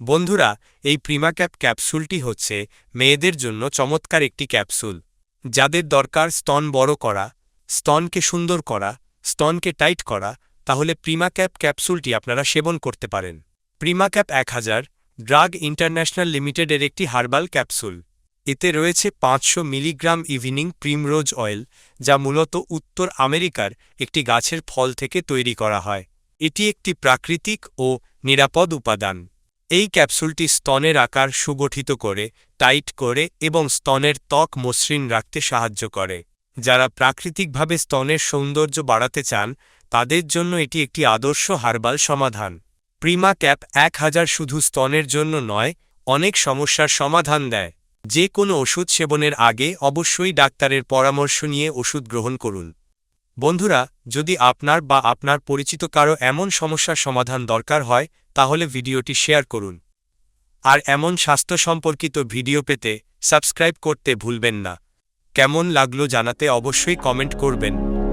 বন্ধুরা, এই প্রিমাক্যাপ ক্যাপসুলটি হচ্ছে মেয়েদের জন্য চমৎকার একটি ক্যাপসুল। যাদের দরকার স্তন বড় করা, স্তনকে সুন্দর করা, স্তনকে টাইট করা, তাহলে প্রিমাক্যাপ ক্যাপসুলটি আপনারা সেবন করতে পারেন। প্রিমাক্যাপ এক হাজার ড্রাগ ইন্টারন্যাশনাল লিমিটেডের একটি হার্বাল ক্যাপসুল। এতে রয়েছে পাঁচশো মিলিগ্রাম ইভিনিং প্রিমরোজ অয়েল, যা মূলত উত্তর আমেরিকার একটি গাছের ফল থেকে তৈরি করা হয়। এটি একটি প্রাকৃতিক ও নিরাপদ উপাদান। এই ক্যাপসুলটি স্তনের আকার সুগঠিত করে, টাইট করে এবং স্তনের ত্বক মসৃণ রাখতে সাহায্য করে। যারা প্রাকৃতিকভাবে স্তনের সৌন্দর্য বাড়াতে চান, তাদের জন্য এটি একটি আদর্শ হার্বাল সমাধান। প্রিমা ক্যাপ এক হাজার শুধু স্তনের জন্য নয়, অনেক সমস্যার সমাধান দেয়। যে কোনো ওষুধ সেবনের আগে অবশ্যই ডাক্তারের পরামর্শ নিয়ে ওষুধ গ্রহণ করুন। বন্ধুরা, যদি আপনার বা আপনার পরিচিত কারও এমন সমস্যার সমাধান দরকার হয়, তাহলে ভিডিওটি শেয়ার করুন। আর এমন স্বাস্থ্য সম্পর্কিত ভিডিও পেতে সাবস্ক্রাইব করতে ভুলবেন না। কেমন লাগল জানাতে অবশ্যই কমেন্ট করবেন।